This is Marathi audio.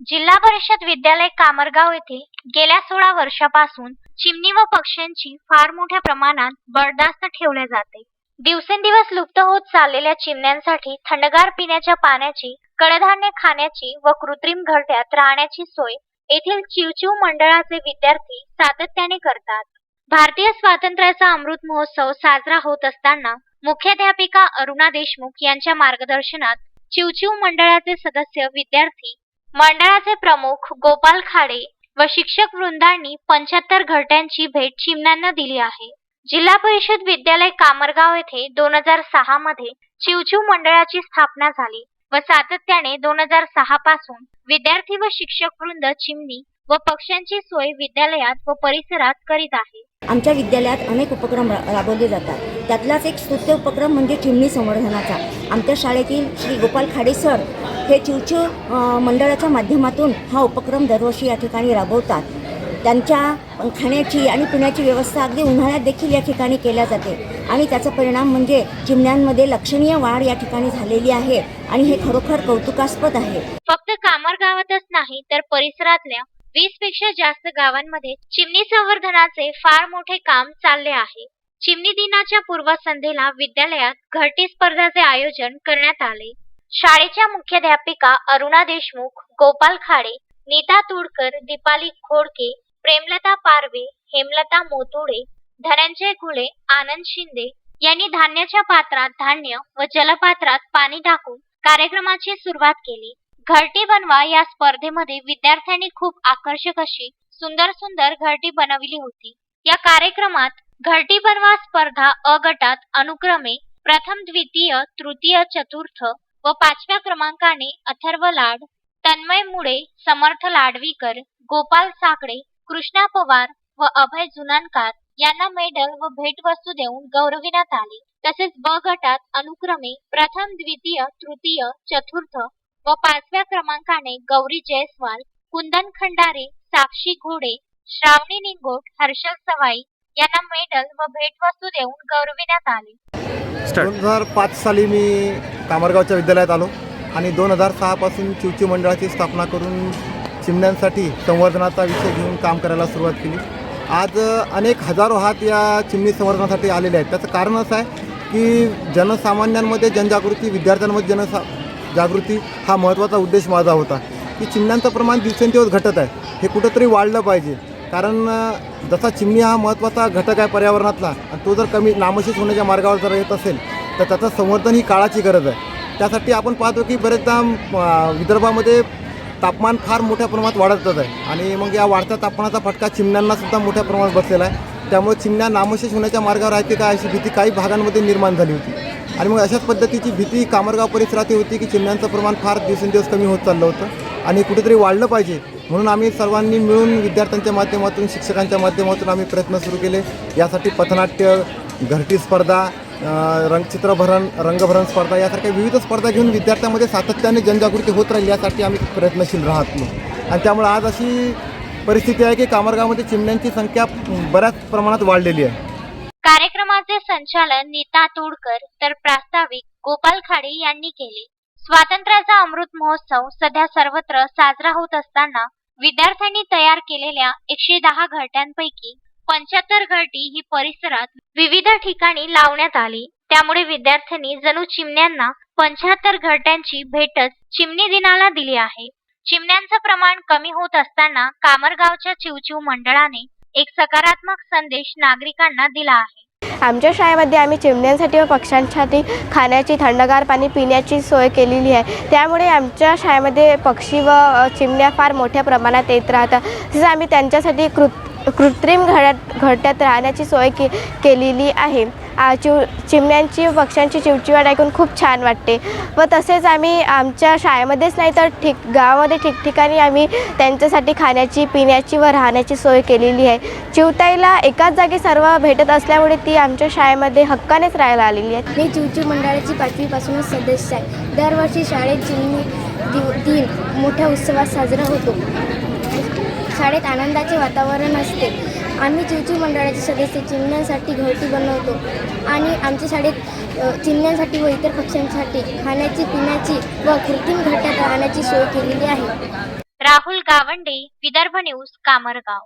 जिल्हा परिषद विद्यालय कामरगाव येथे गेल्या सोळा वर्षापासून चिमणी व पक्ष्यांची फार मोठ्या प्रमाणात बर्दास्त ठेवल्या जाते. दिवसेंदिवस लुप्त होत चाललेल्या चिमण्यांसाठी थंडगार पिण्याच्या पाण्याची कडधान्य खाण्याची व कृत्रिम घरट्यात राहण्याची सोय येथील चिवचिव मंडळाचे विद्यार्थी सातत्याने करतात. भारतीय स्वातंत्र्याचा अमृत महोत्सव साजरा होत असताना मुख्याध्यापिका अरुणा देशमुख यांच्या मार्गदर्शनात चिवचिव मंडळाचे सदस्य विद्यार्थी मंडळाचे प्रमुख गोपाल खाडे व शिक्षक वृंदांनी पंच्याहत्तर घरट्यांची भेट चिमण्यांना दिली आहे. जिल्हा परिषद विद्यालय कामरगाव येथे दोन हजार सहा मध्ये चिवचिव मंडळाची स्थापना झाली व सातत्याने दोन हजार सहा पासून विद्यार्थी व शिक्षक वृंद चिमणी व पक्ष्यांची सोय विद्यालयात व परिसरात करीत आहे. आमच्या विद्यालयात अनेक उपक्रम राबवले जातात. त्यातलाच एक स्तुत्य उपक्रम म्हणजे चिमणी संवर्धनाचा. आमच्या शाळेतील श्री गोपाल खाडे सर हे चिवचिव अ, मंडळाच्या माध्यमातून हा उपक्रम दरवर्षी या ठिकाणी राबवतात. त्यांच्या खाण्याची आणि पिण्याची व्यवस्था अगदी उन्हाळ्यात देखील या ठिकाणी केल्या जाते. आणि त्याचा परिणाम म्हणजे चिमण्यांमध्ये लक्षणीय वाढ या ठिकाणी झालेली आहे आणि हे खरोखर कौतुकास्पद आहे. फक्त कामर गावातच नाही तर परिसरातल्या वीसपेक्षा जास्त गावांमध्ये चिमणी संवर्धनाचे फार मोठे काम चालले आहे. चिमणी दिनाच्या पूर्वसंध्येला विद्यालयात घरटी स्पर्धाचे आयोजन करण्यात आले. शाळेच्या मुख्याध्यापिका अरुणा देशमुख गोपाल खाडे नीता तुडकर दीपाली खोडके प्रेमलता पारवे हेमलता मोतुडे धनंजय घुले आनंद शिंदे यांनी धान्याच्या पात्रात धान्य व जलपात्रात पाणी टाकून कार्यक्रमाची सुरुवात केली. घरटी बनवा या स्पर्धेमध्ये विद्यार्थ्यांनी खूप आकर्षक अशी सुंदर सुंदर घरटी बनवली होती. या कार्यक्रमात घरटी बनवा स्पर्धा अ गटात अनुक्रमे प्रथम द्वितीय तृतीय चतुर्थ व पाचव्या क्रमांकाने अथर्व लाड तन्मय मुळे समर्थ लाडवीकर गोपाल साकडे कृष्णा पवार व अभय जुनानकार यांना मेडल व भेटवस्तू देऊन गौरविण्यात आले. तसेच ब गटात अनुक्रमे प्रथम द्वितीय तृतीय चतुर्थ व पाचव्या क्रमांकाने गौरी जयस्वाल कुंदन खंडारे साक्षी घोडे श्रावणी निंगोट हर्षल सवाई यांना मेडल व भेटवस्तू देऊन गौरविण्यात आले. दोन हजार पाच साली मी कामरगावच्या विद्यालयात आलो आणि दोन हजार सहापासून चिवचिव मंडळाची स्थापना करून चिमण्यांसाठी संवर्धनाचा विषय घेऊन काम करायला सुरुवात केली. आज अनेक हजारो हात या चिमणी संवर्धनासाठी आलेले आहेत. त्याचं कारण असं आहे की जनसामान्यांमध्ये जनजागृती विद्यार्थ्यांमध्ये जनसा जागृती हा महत्त्वाचा उद्देश माझा होता. की चिमण्यांचं प्रमाण दिवसेंदिवस घटत आहे. हे कुठंतरी वाढलं पाहिजे. कारण जसा चिमणी हा महत्त्वाचा घटक आहे पर्यावरणातला आणि तो जर कमी नामशेष होण्याच्या मार्गावर जर येत असेल तर त्याचं संवर्धन ही काळाची गरज आहे. त्यासाठी आपण पाहतो की बरेचदा विदर्भामध्ये तापमान फार मोठ्या प्रमाणात वाढतच आहे. आणि मग या वाढत्या तापमानाचा फटका चिमण्यांनासुद्धा मोठ्या प्रमाणात बसलेला आहे. त्यामुळे चिमण्या नामशेष होण्याच्या मार्गावर राहते का अशी भीती काही भागांमध्ये निर्माण झाली होती. आणि मग अशाच पद्धतीची भीती कामरगाव परिसरात होती की चिमण्यांचं प्रमाण फार दिवसेंदिवस कमी होत चाललं होतं आणि कुठेतरी वाढलं पाहिजे. म्हणून आम्ही सर्वांनी मिळून विद्यार्थ्यांच्या माध्यमातून शिक्षकांच्या माध्यमातून आम्ही प्रयत्न सुरू केले. यासाठी पथनाट्य घरटी स्पर्धा रंगचित्रभरण रंगभरण स्पर्धा यासारख्या विविध स्पर्धा घेऊन विद्यार्थ्यांमध्ये सातत्याने जनजागृती होत राहील यासाठी आम्ही प्रयत्नशील राहतो आणि त्यामुळे आज अशी परिस्थिती आहे की कामरगावमध्ये चिमण्यांची संख्या बऱ्याच प्रमाणात वाढलेली आहे. कार्यक्रमाचे संचालन नीता तोडकर तर प्रास्ताविक गोपाल खाडे यांनी केले. स्वातंत्र्याचा अमृत महोत्सव सध्या सर्वत्र साजरा होत असताना विद्यार्थ्यांनी तयार केलेल्या एकशे दहा घरट्यांपैकी पंच्याहत्तर घरटी ही परिसरात विविध ठिकाणी लावण्यात आली. त्यामुळे विद्यार्थ्यांनी जणू चिमण्यांना पंच्याहत्तर घरट्यांची भेटच चिमणी दिनाला दिली आहे. चिमण्यांचं प्रमाण कमी होत असताना कामरगावच्या चिवचिव मंडळाने एक सकारात्मक संदेश नागरिकांना दिला आहे. आमच्या शाळेमध्ये आम्ही चिमण्यांसाठी व पक्ष्यांसाठी खाण्याची थंडगार पाणी पिण्याची सोय केलेली आहे. त्यामुळे आमच्या शाळेमध्ये पक्षी व चिमण्या फार मोठ्या प्रमाणात येत राहतात. तसेच आम्ही त्यांच्यासाठी कृत कृत्रिम घड्यात घरट्यात राहण्याची सोय के केलेली आहे. चिव चिमण्यांची पक्ष्यांची चिवचिवाट ऐकून खूप छान वाटते. व तसेच आम्ही आमच्या शाळेमध्येच नाही तर ठीक गावामध्ये ठिकठिकाणी आम्ही त्यांच्यासाठी खाण्याची पिण्याची व राहण्याची सोय केलेली आहे. चिवताईला एकाच जागी सर्व भेटत असल्यामुळे ती आमच्या शाळेमध्ये हक्कानेच राहायला आलेली आहे. मी चिवचिव मंडळाची पाचवीपासूनच सदस्य आहे. दरवर्षी शाळेत चिमणी दिव दिन मोठ्या उत्सवात साजरा होतो. शाळेत आनंदाचे वातावरण असते. आम्ही चिवचिव मंडळाचे सदस्य चिमण्यांसाठी घरटी बनवतो आणि आमच्या शाळेत चिन्हांसाठी चिमण्यांसाठी व इतर पक्ष्यांसाठी खाण्याची पिण्याची व कृत्रिम घटक राहण्याची सोय केलेली आहे. राहुल गावंडे विदर्भ न्यूज कामरगाव.